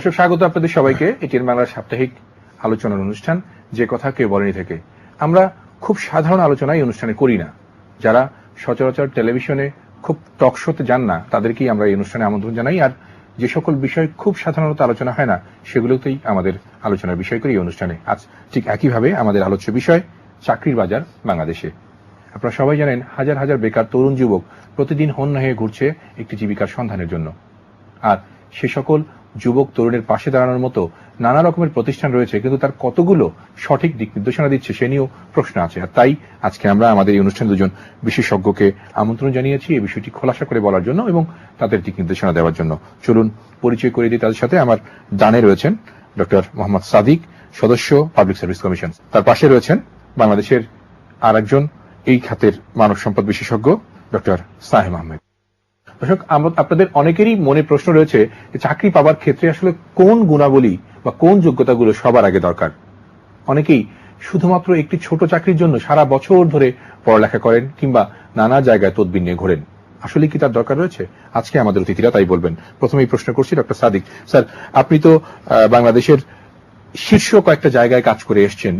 দর্শক, স্বাগত আপনাদের সবাইকে। এটির বাংলার সাপ্তাহিক আলোচনার অনুষ্ঠান, যে কথা কেউ বলেনি থেকে। আমরা খুব সাধারণ আলোচনা এই অনুষ্ঠানে করি না। যারা সচরাচর টেলিভিশনে খুব টক শোতে যান না, তাদেরকেই আমরা এই অনুষ্ঠানে আমন্ত্রণ জানাই। আর যে সকল বিষয় খুব সাধারণত আলোচনা হয় না, সেগুলোতেই আমাদের আলোচনার বিষয় করি এই অনুষ্ঠানে। আজ ঠিক একইভাবে আমাদের আলোচ্য বিষয়, চাকরির বাজার বাংলাদেশে। আপনারা সবাই জানেন, হাজার হাজার বেকার তরুণ যুবক প্রতিদিন হন্যা হয়ে ঘুরছে একটি জীবিকার সন্ধানের জন্য। আর সে সকল যুবক তরুণের পাশে দাঁড়ানোর মতো নানা রকমের প্রতিষ্ঠান রয়েছে, কিন্তু তার কতগুলো সঠিক দিক নির্দেশনা দিচ্ছে সে নিয়েও প্রশ্ন আছে। আর তাই আজকে আমরা আমাদের এই অনুষ্ঠানে দুজন বিশেষজ্ঞকে আমন্ত্রণ জানিয়েছি এই বিষয়টি খোলাসা করে বলার জন্য এবং তাদের দিক নির্দেশনা দেওয়ার জন্য। চলুন পরিচয় করে দিই তাদের সাথে। আমার ডানে রয়েছেন ডক্টর মোহাম্মদ সাদিক, সদস্য পাবলিক সার্ভিস কমিশন। তার পাশে রয়েছেন বাংলাদেশের আর একজন এই খাতের মানব সম্পদ বিশেষজ্ঞ, ডক্টর সাহেম আহমেদ। দর্শক আপনাদের অনেকেরই মনে প্রশ্ন রয়েছে যে চাকরি পাবার ক্ষেত্রে আসলে কোন গুণাবলী বা কোন যোগ্যতাগুলো সবার আগে দরকার? অনেকেই শুধুমাত্র একটি ছোট চাকরির জন্য সারা বছর ধরে পড়ালেখা করেন কিংবা নানা জায়গায় তদবির নিয়ে ঘোরেন। আসলে কি তার দরকার রয়েছে? আজকে আমাদের অতিথিরা তাই বলবেন। প্রথমেই প্রশ্ন করছি ডক্টর সাদিক। স্যার, আপনি তো বাংলাদেশের শীর্ষ কয়েকটা জায়গায় কাজ করে এসছেন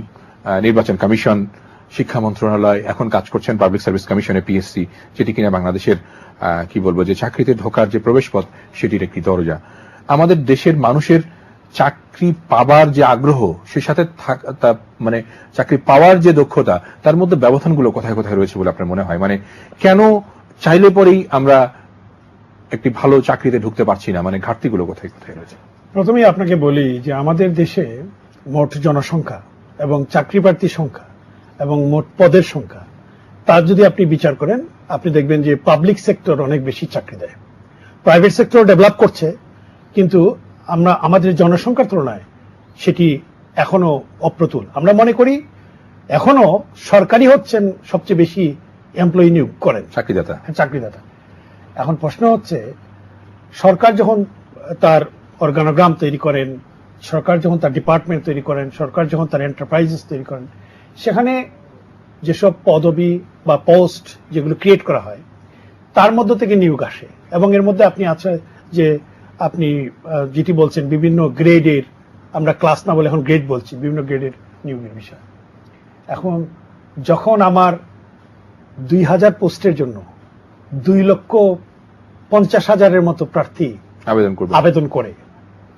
নির্বাচন কমিশন শিক্ষা মন্ত্রণালয় এখন কাজ করছেন পাবলিক সার্ভিস কমিশনে পিএসসি যেটি কিনা বাংলাদেশের কি বলব, যে চাকরিতে ঢোকার যে প্রবেশপথ, সেটির একটি দরজা। আমাদের দেশের মানুষের চাকরি পাবার যে আগ্রহ, সে সাথে মানে চাকরি পাওয়ার যে দক্ষতা, তার মধ্যে ব্যবধানগুলো কোথায় কোথায় রয়েছে বলে আপনার মনে হয়? মানে কেন চাইলে পরেই আমরা একটি ভালো চাকরিতে ঢুকতে পারছি না? মানে ঘাটতিগুলো কোথায় কোথায় রয়েছে? প্রথমেই আপনাকে বলি যে আমাদের দেশে মোট জনসংখ্যা এবং চাকরি প্রার্থীর সংখ্যা এবং মোট পদের সংখ্যা। তার যদি আপনি বিচার করেন আপনি দেখবেন যে পাবলিক সেক্টর অনেক বেশি চাকরি দেয়। প্রাইভেট সেক্টর ডেভেলপ করছে কিন্তু আমরা আমাদের জনসংখ্যার তুলনায় সেটি এখনও অপ্রতুল। আমরা মনে করি এখনও সরকারি হচ্ছেন সবচেয়ে বেশি এমপ্লয়ি নিয়োগ করেন। চাকরিদাতা। হ্যাঁ চাকরিদাতা। এখন প্রশ্ন হচ্ছে সরকার যখন তার অর্গানোগ্রাম তৈরি করেন সরকার যখন তার ডিপার্টমেন্ট তৈরি করেন সরকার যখন তার এন্টারপ্রাইজেস তৈরি করেন সেখানে যেসব পদবি বা পোস্ট যেগুলো ক্রিয়েট করা হয় তার মধ্য থেকে নিয়োগ আসে। এবং এর মধ্যে আপনি আছে যে আপনি যেটি বলছেন বিভিন্ন গ্রেডের আমরা ক্লাস না বলে এখন গ্রেড বলছি বিভিন্ন গ্রেডের নিয়োগের বিষয়। এখন যখন আমার দুই হাজার পোস্টের জন্য দুই লক্ষ পঞ্চাশ হাজারের মতো প্রার্থী আবেদন করে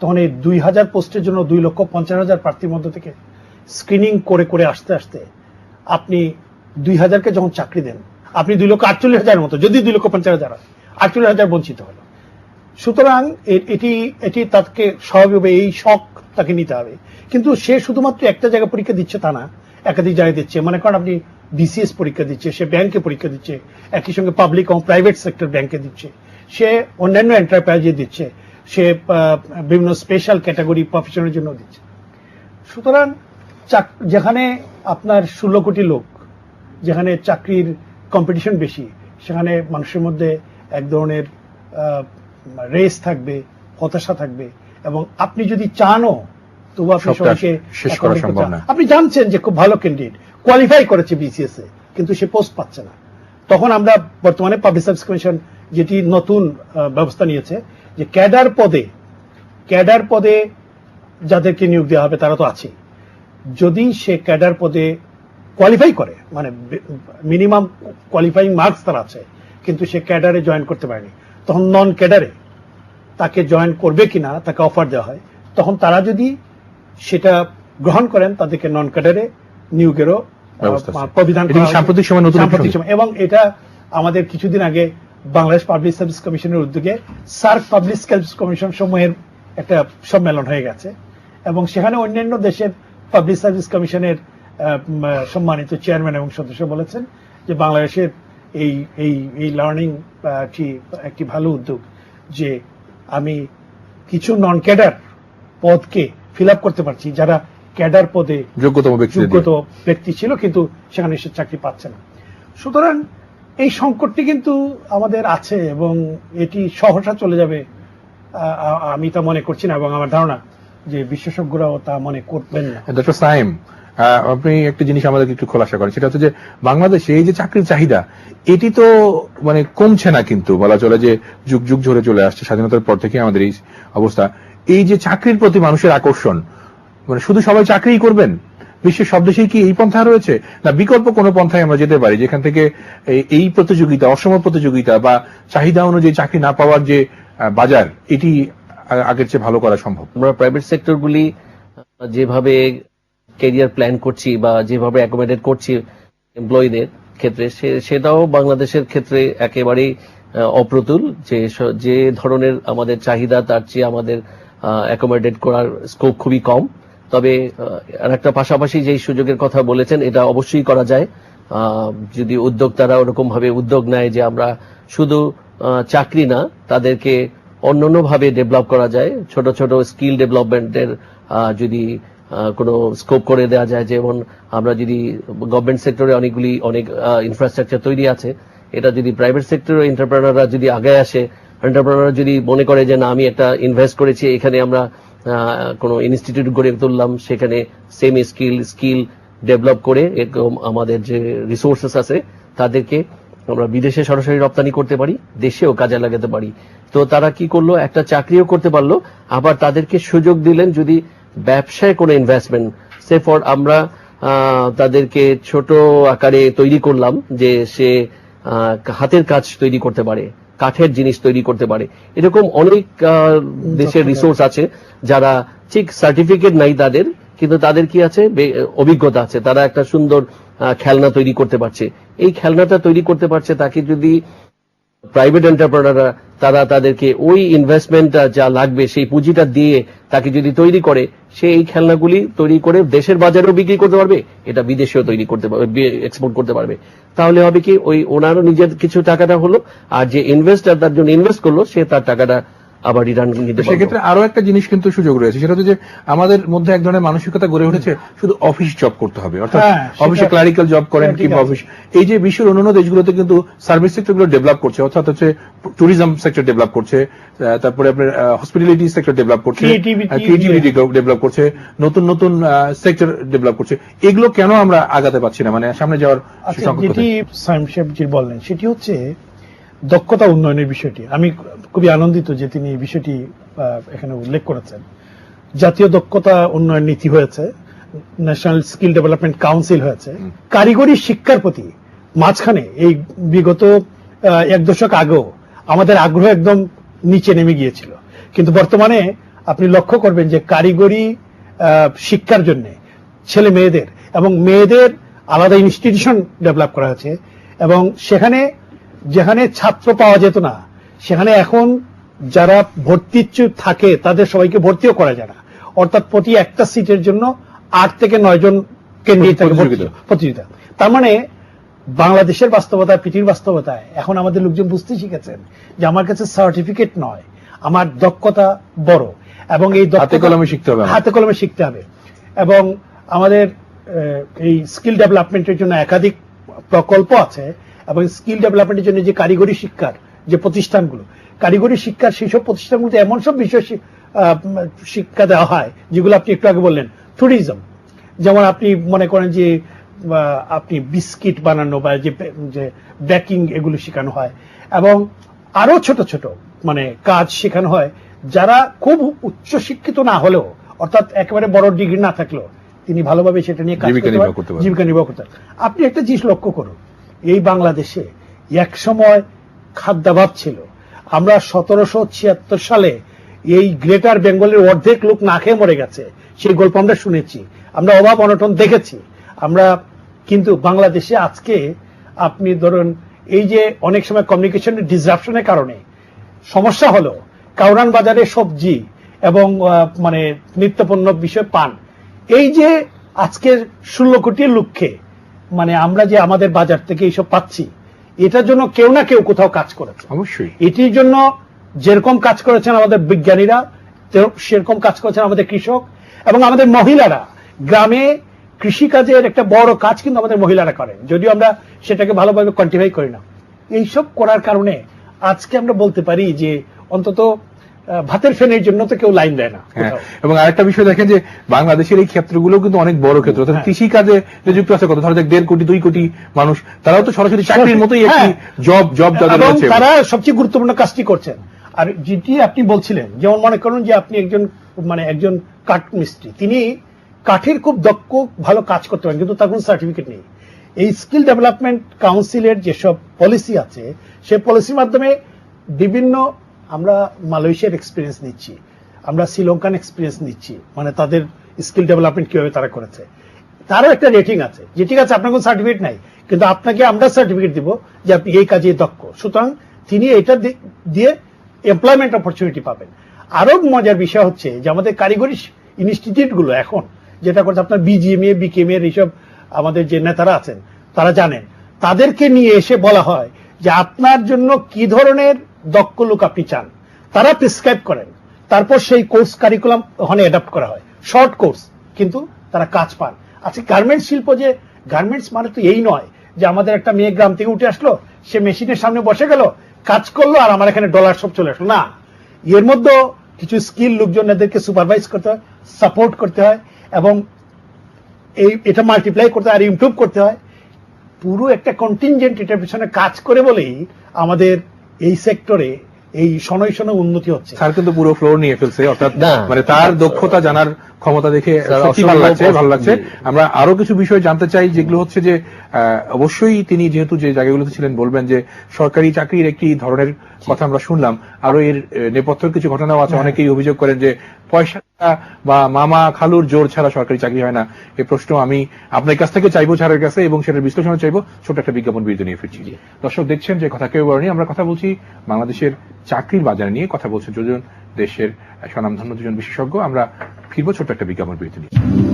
তখন এই দুই হাজার পোস্টের জন্য দুই লক্ষ পঞ্চাশ হাজার প্রার্থীর মধ্য থেকে স্ক্রিনিং করে করে আসতে আসতে আপনি দুই হাজারকে যখন চাকরি দেন, আপনি দুই লক্ষ আটচল্লিশ হাজারের মতো, যদি দুই লক্ষ পঞ্চাশ হাজার হয়, আটচল্লিশ হাজার বঞ্চিত হলো। সুতরাং এটি এটি তাকে স্বাভাবিকভাবে এই শখ তাকে নিতে হবে। কিন্তু সে শুধুমাত্র একটা জায়গায় পরীক্ষা দিচ্ছে তা না, একাধিক জায়গায় দিচ্ছে। মনে করেন আপনি বিসিএস পরীক্ষা দিচ্ছে, সে ব্যাংকে পরীক্ষা দিচ্ছে, একই সঙ্গে পাবলিক এবং প্রাইভেট সেক্টর ব্যাংকে দিচ্ছে। সে অন্যান্য এন্টারপ্রাইজে দিচ্ছে, সে বিভিন্ন স্পেশাল ক্যাটাগরি প্রফেশনের জন্য দিচ্ছে। সুতরাং যেখানে আপনার ষোলো কোটি লোক যেখানে চাকরির কম্পিটিশন বেশি সেখানে মানুষের মধ্যে এক ধরনের রেস থাকবে হতাশা থাকবে এবং আপনি যদি চানও তবু আপনি সবাইকে শেষ করা সম্ভব না। আপনি জানছেন যে খুব ভালো ক্যান্ডিডেট কোয়ালিফাই করেছে বিসিএস এ কিন্তু সে পোস্ট পাচ্ছে না। তখন আমরা বর্তমানে পাবলিক সার্ভিস কমিশন যেটি নতুন ব্যবস্থা নিয়েছে যে ক্যাডার পদে ক্যাডার পদে যাদেরকে নিয়োগ দেওয়া হবে তারা তো আছেই। যদি সে ক্যাডার পদে কোয়ালিফাই করে মানে মিনিমাম কোয়ালিফাইং মার্কস তার আছে কিন্তু সে ক্যাডারে জয়েন করতে পারেনি তখন নন ক্যাডারে তাকে জয়েন করবে কিনা তাকে অফার দেওয়া হয় তখন তারা যদি সেটা গ্রহণ করেন তাদেরকে নন ক্যাডারে নিয়োগেরও। প্রবিধান। সাম্প্রতিক সময়ে নতুন সাম্প্রতিক সময় এবং এটা আমাদের কিছুদিন আগে বাংলাদেশ পাবলিক সার্ভিস কমিশনের উদ্যোগে সার্ক পাবলিক সার্ভিস কমিশন সমূহের একটা সম্মেলন হয়ে গেছে এবং সেখানে অন্যান্য দেশের পাবলিক সার্ভিস কমিশনের সম্মানিত চেয়ারম্যান এবং সদস্য বলেছেন যে বাংলাদেশের এই এই এই লার্নিং একটি ভালো উদ্যোগ যে আমি কিছু নন ক্যাডার পদকে ফিল আপ করতে পারছি যারা ক্যাডার পদে যোগ্যতম যোগ্যত ব্যক্তি ছিল কিন্তু সেখানে সে চাকরি পাচ্ছে না। সুতরাং এই সংকটটি কিন্তু আমাদের আছে এবং এটি সহসা চলে যাবে আমি তা মনে করছি না এবং আমার ধারণা যে বিশেষজ্ঞরাও তা মনে করবেন না। সাইম আপনি একটা জিনিস আমাদেরকে একটু খোলাসা করেন। সেটা হচ্ছে যে বাংলাদেশে এই যে চাকরির চাহিদা, এটি তো মানে কমছে না কিন্তু, বলা চলে যে যুগ যুগ ধরে চলে আসছে, স্বাধীনতার পর থেকে আমাদের এই অবস্থা। এই যে চাকরির প্রতি মানুষের আকর্ষণ মানে শুধু সবাই চাকরিই করবেন? বিশ্বের সব দেশেই কি এই পন্থা রয়েছে? না, বিকল্প কোনো পন্থায় আমরা যেতে পারি, যেখান থেকে এই- প্রতিযোগিতা, অসম প্রতিযোগিতা বা চাহিদা অনুযায়ী চাকরি না পাওয়ার যে বাজার, এটি আগের চেয়ে ভালো করা সম্ভব। আমরা প্রাইভেট সেক্টরগুলি যেভাবে ক্যারিয়ার প্ল্যান করছি বা যেভাবে অ্যাকোমোডেট করছি এমপ্লয়ীদের ক্ষেত্রে সেটাও বাংলাদেশের ক্ষেত্রে একেবারেই অপ্রতুল। যে যে ধরনের আমাদের চাহিদা, তার চেয়ে আমাদের অ্যাকোমোডেট করার স্কোপ খুবই কম। তবে আর একটা পাশাপাশি যেই সুযোগের কথা বলেছেন, এটা অবশ্যই করা যায়। যদি উদ্যোক্তারা ওরকম ভাবে উদ্যোগ নেয় যে আমরা শুধু চাকরি না, তাদেরকে অন্যান্য ভাবে ডেভেলপ করা যায়। ছোট ছোট স্কিল ডেভেলপমেন্টের যদি কোনো স্কোপ করে দেওয়া যায়, যেমন আমরা যদি গভর্নমেন্ট সেক্টরে অনেকগুলি, অনেক ইনফ্রাস্ট্রাকচার তৈরি আছে, এটা যদি প্রাইভেট সেক্টরে এন্টারপ্রেনাররা যদি আগে আসে এন্টারপ্রেনাররা যদি মনে করে যে না, আমি একটা ইনভেস্ট করেছি, এখানে আমরা কোনো ইনস্টিটিউট গড়ে তুললাম, সেখানে সেম স্কিল স্কিল ডেভেলপ করে এরকম আমাদের যে রিসোর্সেস আছে, তাদেরকে আমরা বিদেশে সরাসরি রপ্তানি করতে পারি, দেশেও কাজে লাগাতে পারি। তো তারা কি করল? একটা চাকরিও করতে পারল। আবার তাদেরকে সুযোগ দিলেন যদি ব্যবসায় কোনো ইনভেস্টমেন্ট সে ফর আমরা তাদেরকে ছোট আকারে তৈরি করলাম যে সে হাতের কাজ তৈরি করতে পারে কাঠের জিনিস তৈরি করতে পারে। এরকম অনেক দেশের রিসোর্স আছে। যারা ঠিক সার্টিফিকেট নাই তাদের কিন্তু তাদের কি আছে? অভিজ্ঞতা আছে। তারা একটা সুন্দর আহ, খেলনা তৈরি করতে পারছে। এই খেলনাটা তৈরি করতে পারছে তাকে যদি প্রাইভেট এন্টারপ্রেনাররা তারা তাদেরকে ওই ইনভেস্টমেন্টটা যা লাগবে, সেই পুঁজিটা দিয়ে তাকে যদি তৈরি করে, সে এই খেলনাগুলি তৈরি করে দেশের বাজারেও বিক্রি করতে পারবে, এটা বিদেশেও তৈরি করতে পারবে এক্সপোর্ট করতে পারবে। তাহলে হবে কি, ওই ওনারও নিজের কিছু টাকাটা হলো, আর যে ইনভেস্টার তার জন্য ইনভেস্ট করল, সে তার টাকাটা আবার রিটার্ন নিতে সেক্ষেত্রে আরও একটা জিনিস কিন্তু সুযোগ রয়েছে সেটা হচ্ছে যে আমাদের মধ্যে এক ধরনের মানসিকতা গড়ে উঠেছে শুধু অফিস জব করতে হবে অর্থাৎ অফিসে ক্লারিক্যাল জব করেন কিংবা অফিস এই যে বিশ্বের অন্যান্য দেশগুলোতে কিন্তু সার্ভিস সেক্টরগুলো ডেভেলপ করছে অর্থাৎ হচ্ছে ট্যুরিজম সেক্টর ডেভেলপ করছে তারপরে আপনার হসপিটালিটি সেক্টর ডেভেলপ করছে ক্রিয়েটিভিটি ডেভেলপ করছে নতুন নতুন সেক্টর ডেভেলপ করছে এগুলো কেন আমরা আগাতে পারছি না? মানে সামনে যাওয়ার আচ্ছা যেটি সাইম সাহেবজি বললেন সেটি হচ্ছে দক্ষতা উন্নয়নের বিষয়টি। আমি খুবই আনন্দিত যে তিনি এই বিষয়টি এখানে উল্লেখ করেছেন। জাতীয় দক্ষতা উন্নয়ন নীতি হয়েছে ন্যাশনাল স্কিল ডেভেলপমেন্ট কাউন্সিল হয়েছে। কারিগরি শিক্ষার প্রতি মাঝখানে এই বিগত এক দশক আগেও আমাদের আগ্রহ একদম নিচে নেমে গিয়েছিল। কিন্তু বর্তমানে আপনি লক্ষ্য করবেন যে কারিগরি আহ, শিক্ষার জন্য ছেলে মেয়েদের এবং মেয়েদের আলাদা ইনস্টিটিউশন ডেভেলপ করা হয়েছে এবং সেখানে যেখানে ছাত্র পাওয়া যেত না সেখানে এখন যারা ভর্তিচ্ছু থাকে তাদের সবাইকে ভর্তিও করা যায় না অর্থাৎ প্রতি একটা সিটের জন্য আট থেকে নয় জন ক্যান্ডিডেট থাকে প্রতিযোগিতা। তার মানে বাংলাদেশের বাস্তবতায় পৃথিবীর বাস্তবতায় এখন আমাদের লোকজন বুঝতে শিখেছেন যে আমার কাছে সার্টিফিকেট নয় আমার দক্ষতা বড় এবং এই হাতে কলমে শিখতে হবে। হাতে কলমে শিখতে হবে এবং আমাদের এই স্কিল ডেভেলপমেন্টের জন্য একাধিক প্রকল্প আছে এবং স্কিল ডেভেলপমেন্টের জন্য যে কারিগরি শিক্ষার যে প্রতিষ্ঠানগুলো কারিগরি শিক্ষার সেই সব প্রতিষ্ঠানগুলোতে এমন সব বিষয় শিক্ষা দেওয়া হয় যেগুলো আপনি একটু আগে বললেন ট্যুরিজম যেমন আপনি মনে করেন যে আপনি বিস্কিট বানানো বা যে যে বেকিং এগুলো শেখানো হয় এবং আরও ছোট ছোট মানে কাজ শেখানো হয় যারা খুব উচ্চ শিক্ষিত না হলেও অর্থাৎ একেবারে বড় ডিগ্রি না থাকলেও তিনি ভালোভাবে সেটা নিয়ে কাজ জীবিকা নির্বাহ করতে আপনি একটা জিনিস লক্ষ্য করুন এই বাংলাদেশে এক সময় খাদ্যাভাব ছিল। আমরা সতেরোশো ছিয়াত্তর সালে এই গ্রেটার বেঙ্গলের অর্ধেক লোক না খেয়ে মরে গেছে। সেই গল্প আমরা শুনেছি। আমরা অভাব অনটন দেখেছি। আমরা কিন্তু বাংলাদেশে আজকে আপনি ধরুন এই যে অনেক সময় কমিউনিকেশনের ডিসরাপশনের কারণে সমস্যা হলো, কাউরান বাজারে সবজি এবং মানে নিত্যপণ্য বিষয় পান। এই যে আজকের ষোলো কোটি লক্ষ্যে মানে আমরা যে আমাদের বাজার থেকে এইসব পাচ্ছি এটার জন্য কেউ না কেউ কোথাও কাজ করেছে। অবশ্যই। এটির জন্য যেরকম কাজ করেছেন আমাদের বিজ্ঞানীরা সেরকম কাজ করেছেন আমাদের কৃষক এবং আমাদের মহিলারা। গ্রামে কৃষিকাজের একটা বড় কাজ কিন্তু আমাদের মহিলারা করেন। যদিও আমরা সেটাকে ভালোভাবে কোয়ান্টিফাই করি না। এইসব করার কারণে আজকে আমরা বলতে পারি যে অন্তত ভাতের ফেনের জন্য তো কেউ লাইন দেয় না। হ্যাঁ এবং আরেকটা বিষয় দেখেন যে বাংলাদেশের এই ক্ষেত্রগুলো কিন্তু অনেক বড় ক্ষেত্র। অর্থাৎ হ্যাঁ। কৃষি কাজে নিযুক্ত আছে কত? ধরো দেড় কোটি দুই কোটি মানুষ তারাও তো সরাসরি চাকরির মতোই একটি। জব জব তাদের রয়েছে। তারা সবচেয়ে গুরুত্বপূর্ণ কাজটি করছেন। আর যেটি আপনি বলছিলেন যেমন মনে করুন যে আপনি একজন মানে একজন কাঠ মিস্ত্রি তিনি কাঠের খুব দক্ষ ভালো কাজ করতে পারেন কিন্তু তার কোনো সার্টিফিকেট নেই। এই স্কিল ডেভেলপমেন্ট কাউন্সিলের যেসব পলিসি আছে সেই পলিসির মাধ্যমে বিভিন্ন আমরা মালয়েশিয়ার এক্সপিরিয়েন্স নিচ্ছি, আমরা শ্রীলঙ্কান এক্সপিরিয়েন্স নিচ্ছি মানে তাদের স্কিল ডেভেলপমেন্ট কীভাবে তারা করেছে। তারও একটা রেটিং আছে যে ঠিক আছে আপনার কোনো সার্টিফিকেট নাই, কিন্তু আপনাকে আমরা সার্টিফিকেট দিব যে আপনি এই কাজে দক্ষ। সুতরাং তিনি এটা দিয়ে এমপ্লয়মেন্ট অপরচুনিটি পাবেন। আরও মজার বিষয় হচ্ছে যে আমাদের কারিগরি ইনস্টিটিউটগুলো এখন যেটা করছে আপনার বিজিএমএ বিকেএমএ এইসব আমাদের যে নেতারা আছেন, তারা জানেন। তাদেরকে নিয়ে এসে বলা হয় যে আপনার জন্য কি ধরনের দক্ষ লোক আপনি চান। তারা প্রেসক্রাইব করেন। তারপর সেই কোর্স কারিকুলাম ওখানে অ্যাডাপ্ট করা হয়। শর্ট কোর্স কিন্তু তারা কাজ পান। আচ্ছা গার্মেন্টস শিল্প যে গার্মেন্টস মানে তো এই নয় যে আমাদের একটা মেয়ে গ্রাম থেকে উঠে আসলো, সে মেশিনের সামনে বসে গেল, কাজ করল আর আমার এখানে ডলার সব চলে আসলো। না, এর মধ্যে কিছু স্কিল লোকজন এদেরকে সুপারভাইজ করতে হয় সাপোর্ট করতে হয় এবং এই, এটা মাল্টিপ্লাই করতে হয় আর ইমপ্রুভ করতে হয়। পুরো একটা কন্টিনজেন্ট এটার পিছনে কাজ করে বলেই আমাদের এই সেক্টরে এই শনৈ শনৈ উন্নতি হচ্ছে স্যার কিন্তু পুরো ফ্লোর নিয়ে ফেলছে অর্থাৎ। মানে তার দক্ষতা জানার ক্ষমতা দেখে সত্যি ভালো লাগছে ভালো লাগছে। আমরা আরও কিছু বিষয় জানতে চাই যেগুলো হচ্ছে যে অবশ্যই তিনি যেহেতু যে জায়গাগুলোতে ছিলেন বলবেন যে সরকারি চাকরির একটি ধরনের কথা আমরা শুনলাম আরও এর আহ, নেপথ্যের কিছু ঘটনাও আছে। হ্যাঁ। অনেকেই অভিযোগ করেন যে পয়সা বা মামা খালুর জোর ছাড়া সরকারি চাকরি হয় না। এই প্রশ্ন আমি আপনার কাছ থেকে চাইব ছাড়ের কাছে এবং সেটার বিশ্লেষণ চাইব। ছোট একটা বিজ্ঞাপন বিরতি নিয়ে ফিরছি। দর্শক দেখছেন যে কথা কেউ বলেনি আমরা কথা বলছি বাংলাদেশের চাকরির বাজার নিয়ে কথা বলছে দুজন দেশের স্বনামধন্য দুজন বিশেষজ্ঞ। আমরা ফিরবো ছোট্ট একটা বিজ্ঞাপন বিরতি নিয়ে।